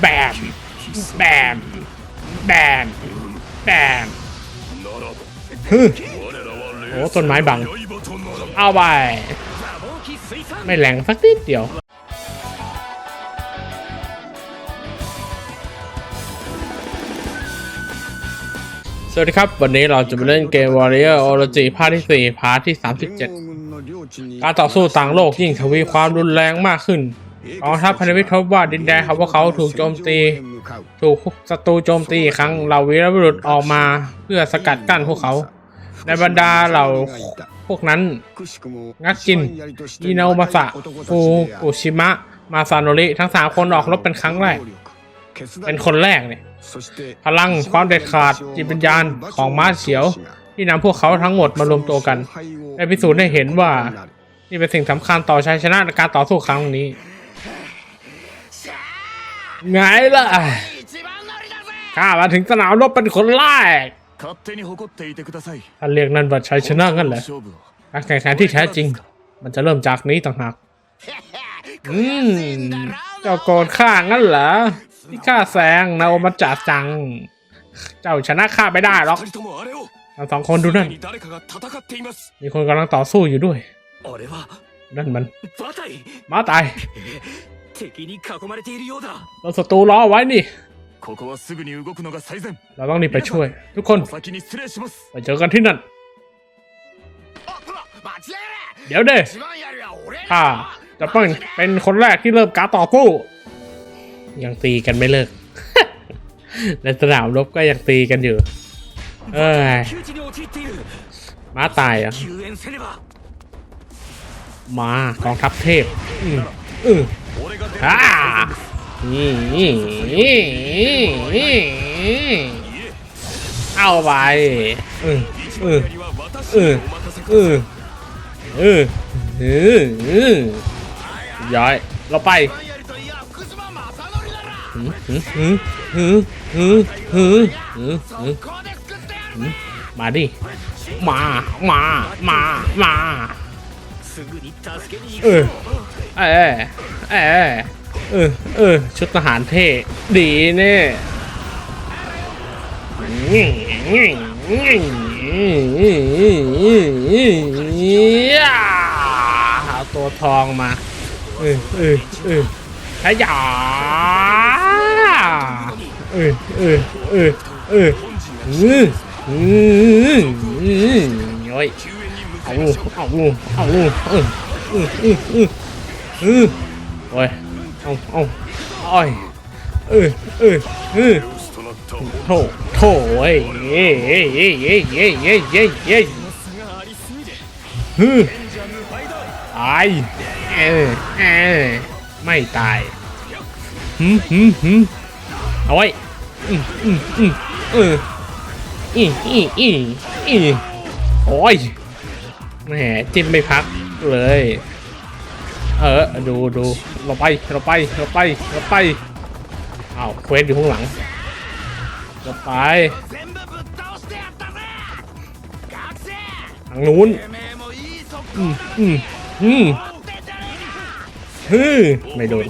แบมแบมแบมแบมฮึโอ้ต้นไม้บัง เอาไป ไม่แรงสักนิดเดียวสวัสดีครับ วันนี้เราจะมาเล่นเกม Warrior Orochi ภาคที่ 4 พาร์ทที่ 37 การต่อสู้ต่างโลกยิ่งทวีความรุนแรงมากขึ้น กองทัพพันธมิตรพบว่าดินแดนของพวกเขาถูกโจมตี ถูกศัตรูโจมตีอีกครั้งเหล่าวีรบุรุษออกมาเพื่อสกัดกั้นพวกเขา ในบรรดาเหล่าพวกนั้น งักจินอินาโอมาสะฟูอุชิมะ มาซาโนริทั้งสามคนออกรบเป็นครั้งแรก เป็นคนแรกเนี่ย พลังความเด็ดขาดจิตวิญญาณของม้าเฉียว ที่นำพวกเขาทั้งหมดมารวมตัวกัน ได้พิสูจน์ให้เห็นว่า นี่เป็นสิ่งสำคัญต่อชัยชนะในการต่อสู้ครั้งนี้ ไงล่ะข้ามาถึงสนามรบเป็นคนแรกอันเรียกนั่นว่าชัยชนะงั้นเหรอการแข่งขันที่แท้จริง มันจะเริ่มจากนี้ต่างหากอืมเจ้าโกรธข้างั้นเหรอที่ข้าแซงนาโอมาจ่าจัง เจ้าชนะข้าไม่ได้หรอกทั้งสองคนดูนั่น มีคนกำลังต่อสู้อยู่ด้วย นั่นมัน มาตาย 敵に囲まれているようだ เราศัตรูรอไว้นี่ ここはすぐに動くのが最善 เราต้องรีบไปช่วย ทุกคน お先に失礼します ไปเจอกันที่นั่น 間違え เดี๋ยวเด้ 一番やるは俺 ข้าจะเป็นเป็นคนแรกที่เริ่มการต่อสู้ ยังตีกันไม่เลิก ในสนามรบก็ยังตีกันอยู่ เอ้ย 窮地に陥っている ม้าตายเหรอ่ะ 救援せねば มากองทัพเทพ อืมอื เอาไปเออเออเออเออเออย้อยเราไปมาดิ มา มา มา มา เออเออ แอเออเออชุดทหารเท่ดีเน่เอาตัวทองมาเออเออเออขยะเออเออเออเอออืออืออือย้อยเอาเอาเอาเออเออเออเออ โอ้ยเอาเอาอ้ยเออเออเออโถโถเอ้ยเย้เย้เย้เย้เย้เย้เย้เย้ฮ้ตายเออเออไม่ตายหึมหึมหึมเอาไว้อืมอืมอืมเอออีอีอีอีโอ้ยแหมจิ้มไม่พักเลย เออดูดูเราไปเราไปเราไปเราไปเอาเควสอยู่ข้างหลังเราไปทางนู้นอืมอืมอืมฮึไม่โดน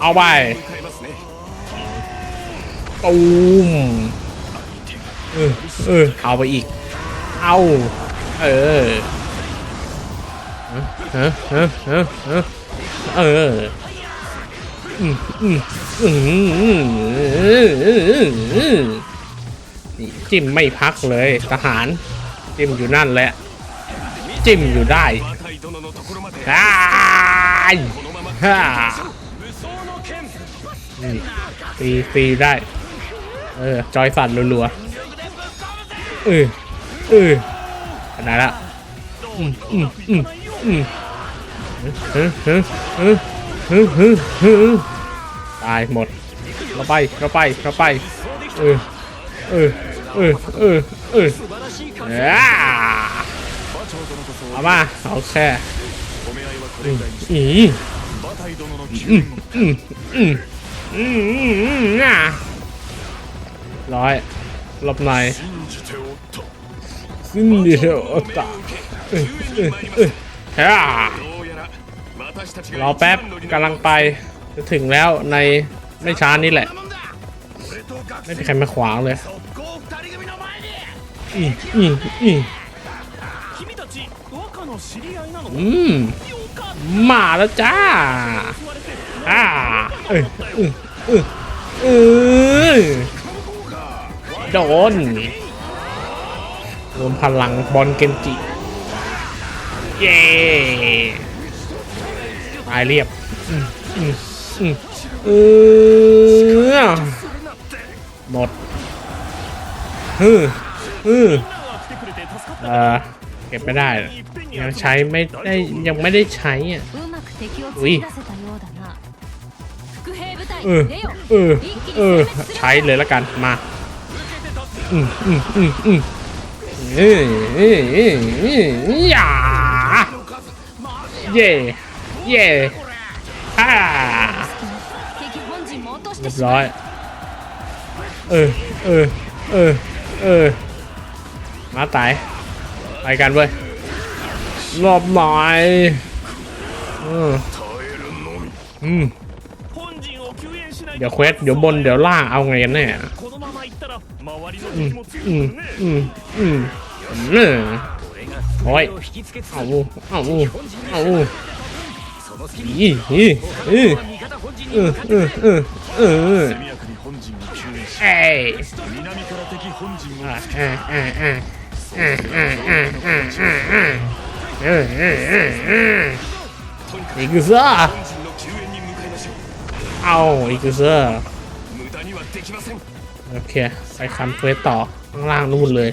เอาไปตูมเออเออเอาไปอีก เอา เออ เออจิ้มไม่พักเลยทหาร จิ้มอยู่นั่นแหละ จิ้มอยู่ได้ฮ่าฮ่าตีตีได้ เออ จอยสั่นรัวๆเออเออขนาดละอืมอืมอืม ตายหมดเราไปเราไปเราไปเออเออเออเออเออเอามาเอาแค่อีร้อยหลบหน่อยซึ่งเดียวตา รอแป๊บกำลังไปจะถึงแล้วในไม่ช้านี้แหละ ไม่มีใครมาขวางเลยอืมมาแล้วจ้าอ่าเออเออเออเออโดนรวมพลังบอลเกนจิ เย้ตายเรียบเออหมดฮือฮือเออเก็บไม่ได้ ยังใช้ไม่ได้ยังไม่ได้ใช้อะอุ้ยเออเออเออใช้เลยละกันมาอืมอืมอืมอืมเออเออเอออย่า เย่เย่ฮ่าเรียบร้อย เออ เออ เออ เออ มาตาย ไปกันเว้ยรอบหน่อยเอออืมเดี๋ยวเควส เดี๋ยวบน เดี๋ยวล่าง เอาไงกันแน่อืม อืม อืม อืม โอ้ยเอ้าเอ้าเอาいいいいうんうんうんうんうんえい行くぞเอาอีกเซอร์โอเค ไปคำเควสต่อข้างล่างนู่นเลย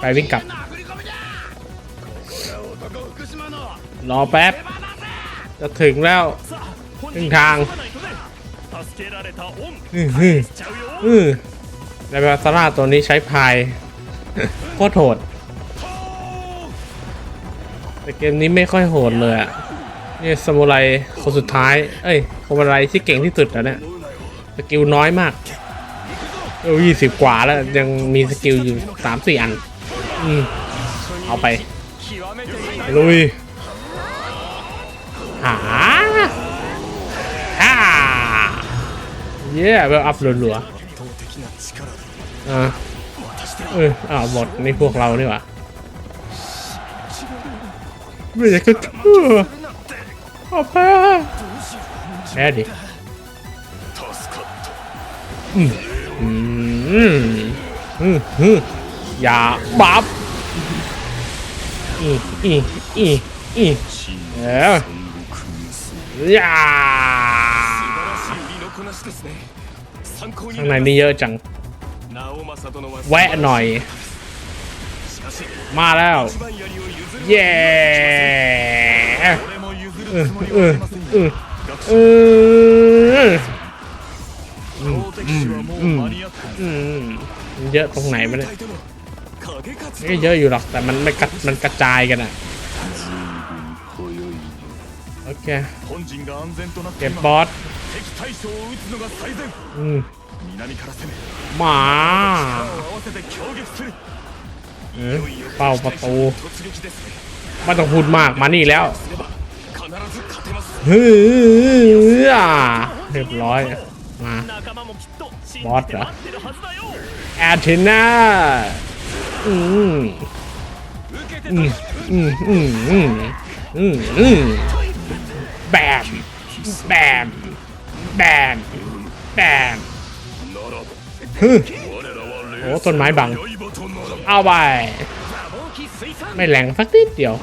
ไปวิ่งกลับ รอแป๊บ จะถึงแล้วถึงทางอืออือในบาซาร่าตัวนี้ใช้พายโคตรโหด แต่เกมนี้ไม่ค่อยโหดเลยอะนี่สมุไรคนสุดท้าย เอ้ยคนอะไรที่เก่งที่สุดแล้วเนี่ย สกิลน้อยมากเออยี่สิบกว่าแล้ว ยังมีสกิลอยู่สามสี่อัน อืมเอาไป ลุย ฮ่าฮ่าเย้แบบอัพรัวๆอ่าเอออ่าหมดในพวกเรานี่หว่าไม่อยากจะออกไปแพ้ดิอืมอืมอืมอืมอย่าบับอีอีอีอีเออ ยาข้างในนี่เยอะจัง แวะหน่อย มาแล้ว เย่เยอะตรงไหนไม่ได้เยอะอยู่หรอกแต่มันไม่กัดมันกระจายกันอะ อเคเก็บบอสมาเป่าประตูไม่ต้องพูดมากมานี่แล้วเฮ้ยเรียบร้อยมาบอสเหรอแอเทนาอืมอืมอืมอืมอืมอืม แบมแบมแบมแบมฮึโอ้ต้นไม้บัง เอาไป ไม่แรงสักนิดเดียว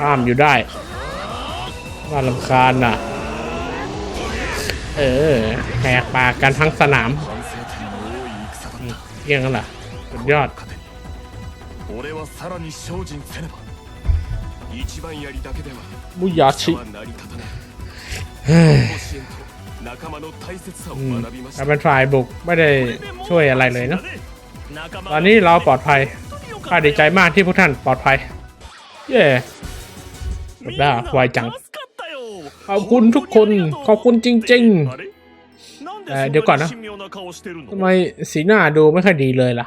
ห้ามอยู่ได้น่าลำคาญอะ เออแหกปากกันทั้งสนาม ยังกัล่ะสุดยอดมุยาชิเราเป็นฝ่ายบุกไม่ได้ช่วยอะไรเลยเนาะตอนนี้เราปลอดภัยข้าดีใจมากที่พวกท่านปลอดภัย เย่จบได้ไวจัง ขอบคุณทุกคน ขอบคุณจริง ๆ เดี๋ยวก่อนนะทำไมสีหน้าดูไม่ค่อยดีเลยล่ะ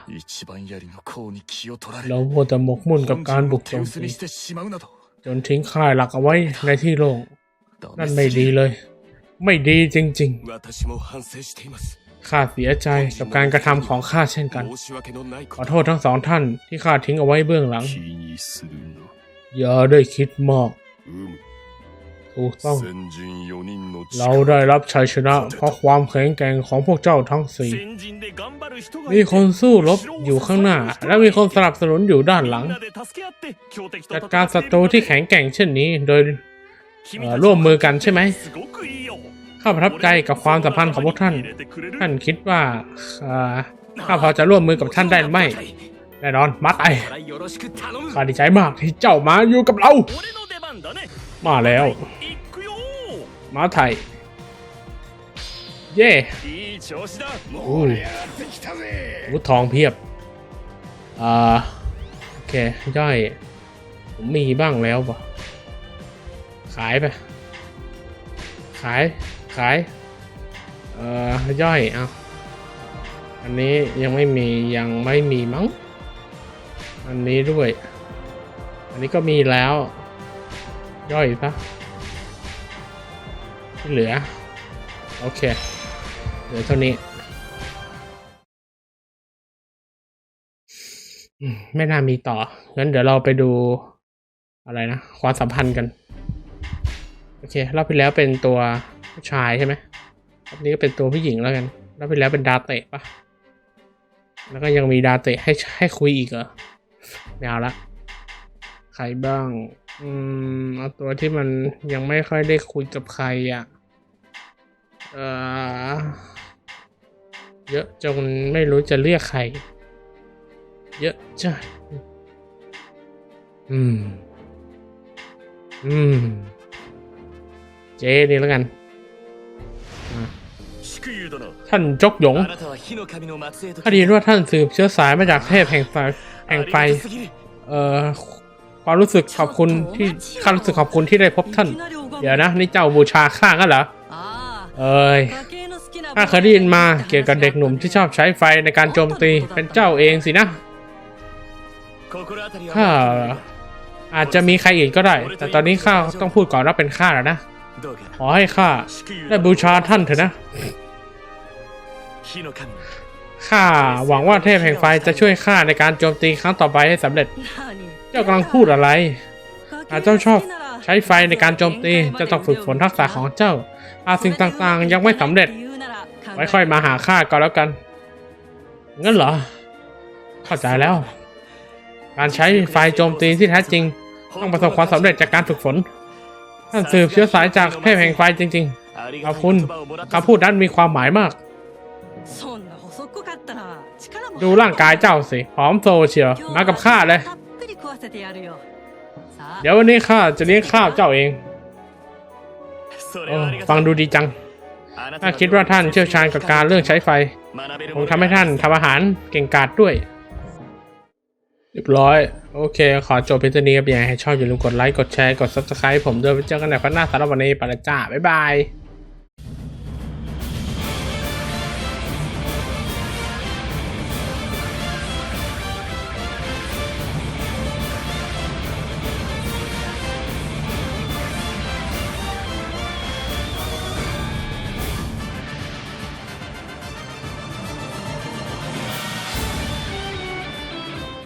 เราพมแต่หมกมุ่นกับการบุกโจมตีจนทิ้งค่ายหลักเอาไว้ในที่โล่งนั่นไม่ดีเลย ไม่ดีจริงๆข้าเสียใจกับการกระทำของข้าเช่นกัน ขอโทษทั้งสองท่านที่ข้าทิ้งเอาไว้เบื้องหลัง อย่าได้คิดมาก ถูกต้อง เราได้รับชัยชนะ เพราะความแข็งแกร่งของพวกเจ้าทั้งสี่ มีคนสู้รบอยู่ข้างหน้า และมีคนสนับสนุนอยู่ด้านหลัง จัดการศัตรูที่แข็งแกร่งเช่นนี้โดยร่วมมือกันใช่ไหม ข้าประทับใจกับความสัมพันธ์ของพวกท่าน ท่านคิดว่าข้าพอจะร่วมมือกับท่านได้ไหมแน่นอนมัดไอข้าดีใจมากที่เจ้ามาอยู่กับเรา มาแล้ว มาไทย เย่โอ้ยวุฒทองเพียบ อ่า โอเคย่อยผมมีบ้างแล้ววะขายไป ขาย ขาย เอ่อย่อยเอาอันนี้ยังไม่มียังไม่มีมั้ง อันนี้ด้วย อันนี้ก็มีแล้ว ย่อยปะที่เหลือ โอเค เหลือเท่านี้ไม่น่ามีต่อ งั้นเดี๋ยวเราไปดูอะไรนะ ความสัมพันธ์กัน โอเค รอบที่แล้วเป็นตัวผู้ชายใช่ไหมรอบนี้ก็เป็นตัวผู้หญิงแล้วกัน รอบที่แล้วเป็นดาเตะปะแล้วก็ยังมีดาเตะให้ให้คุยอีกเหรอไม่เอาละ ใครบ้าง อืมาตัวที่มันยังไม่ค่อยได้คุยกับใครอะ่ะ เออเยอะจนไม่รู้จะเรียกใคร เยอะจ้ะอืม อืม เจนี่แล้วกัน ท่านจกหยงข้าดีว่าท่านสืบเชื้อสายมาจากเทพแห่งไฟแห่งไฟ เอ่อ ความรู้สึกขอบคุณที่ข้ารู้สึกขอบคุณที่ได้พบท่าน เดี๋ยวนะ นี่เจ้าบูชาข้างั้นเหรอ เอ้ยข้าเคยได้ยินมาเกี่ยวกับเด็กหนุ่มที่ชอบใช้ไฟในการโจมตีเป็นเจ้าเองสินะข้าอาจจะมีใครอื่นก็ได้ แต่ตอนนี้ข้าต้องพูดก่อนว่าเป็นข้าแล้วนะ ขอให้ข้าได้บูชาท่านเถอะนะ ข้าหวังว่าเทพแห่งไฟจะช่วยข้าในการโจมตีครั้งต่อไปให้สำเร็จ เจ้ากำลังพูดอะไรอาเจ้าชอบใช้ไฟในการโจมตีเจะต้องฝึกฝนทักษะของเจ้า อาสิ่งต่างๆ ยังไม่สำเร็จ ไว้ค่อยมาหาข้าก็แล้วกัน งั้นเหรอ เข้าใจแล้ว การใช้ไฟโจมตีที่แท้จริง ต้องประสบความสำเร็จจากการฝึกฝนท่านสืบเชื้อสายจากเทพแห่งไฟจริงๆขอบคุณคำพูดนั้นมีความหมายมาก ดูร่างกายเจ้าสิผอมโซเชียวมากับข้าเลย เดี๋ยววันนี้ข้าจะเลี้ยงข้าวเจ้าเอง それ โอ้ はありがとう ฟังดูดีจัง あなた ถ้า の คิดว่าท่านเชี่ยวชาญกับการเรื่องใช้ไฟ 学べる ผ も ม の ทำให้ท่านทำอาหารเก่งกาจด้วย เรียบร้อย โอเค ขอจบเพียงเท่านี้ครับอยากให้ชอบอย่าลืมกดไลค์ กดแชร์ กด subscribe ผมด้วยไว้เจอกันในพัฒนาสำหรับวันนี้ไปและจ้า บ๊ายบาย